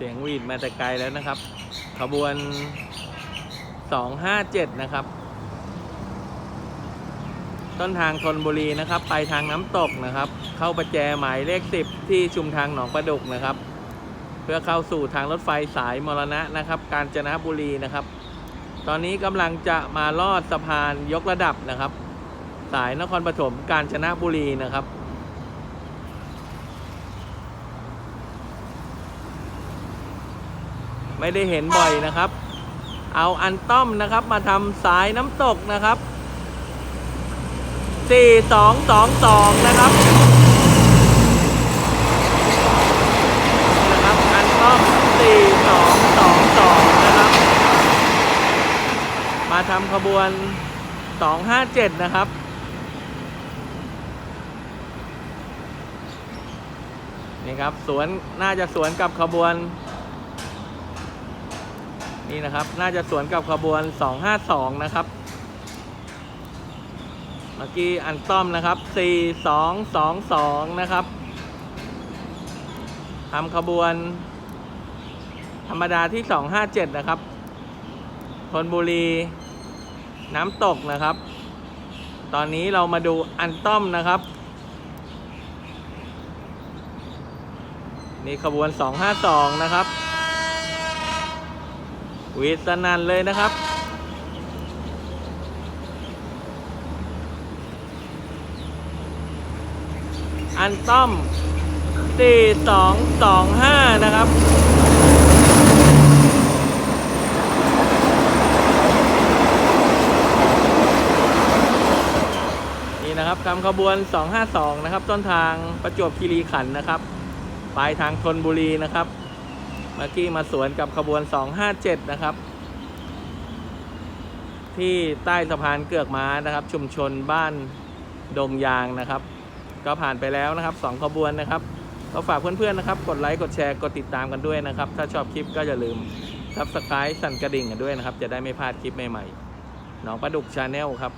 เสียงวีดมาแต่ไกลแล้วนะครับ ขบวน 257 นะครับ ต้นทางธนบุรีนะครับ ไปทางน้ำตกนะครับ เข้าประแจหมายเลข 10 ที่ชุมทางหนองประดุกนะครับ เพื่อเข้าสู่ทางรถไฟสายมรณะนะครับ กาญจนบุรีนะครับ ตอนนี้กำลังจะมาลอดสะพานยกระดับนะครับ สายนครปฐมกาญจนบุรีนะครับ ไม่ได้เห็นบ่อยนะครับ เอาอันต้อมนะครับ มาทำสายน้ำตกนะครับ 4222 นะครับนะครับ อันต้อม 4222 นะครับ มาทำขบวน 257 นะครับนี่ครับสวนน่าจะสวนกับขบวน นี่นะครับ น่าจะสวนกับขบวน 252 นะครับ เมื่อกี้อันต้อมนะครับ 4222 นะครับทำขบวน ธรรมดาที่ 257 นะครับธนบุรี น้ำตกนะครับ ตอนนี้เรามาดูอันต้อมนะครับนี่ขบวน 252 นะครับ วีดสนันเลยนะครับ อันต้อม 4225 นะครับนี่นะครับทำขบวน 252 นะครับ ต้นทางประจวบคีรีขันธ์นะครับ ปลายทางธนบุรีนะครับ เมื่อกี้มาสวนกับขบวน 257 นะครับ ที่ใต้สะพานเกือกม้านะครับ ชุมชนบ้านดงยางนะครับ ก็ผ่านไปแล้วนะครับ 2 ขบวนนะครับ ก็ฝากเพื่อนๆนะครับ กดไลค์กดแชร์กดติดตามกันด้วยนะครับ ถ้าชอบคลิปก็อย่าลืม Subscribe สั่นกระดิ่งกันด้วยนะครับ จะได้ไม่พลาดคลิปใหม่ๆหนองประดุกชาแนลครับ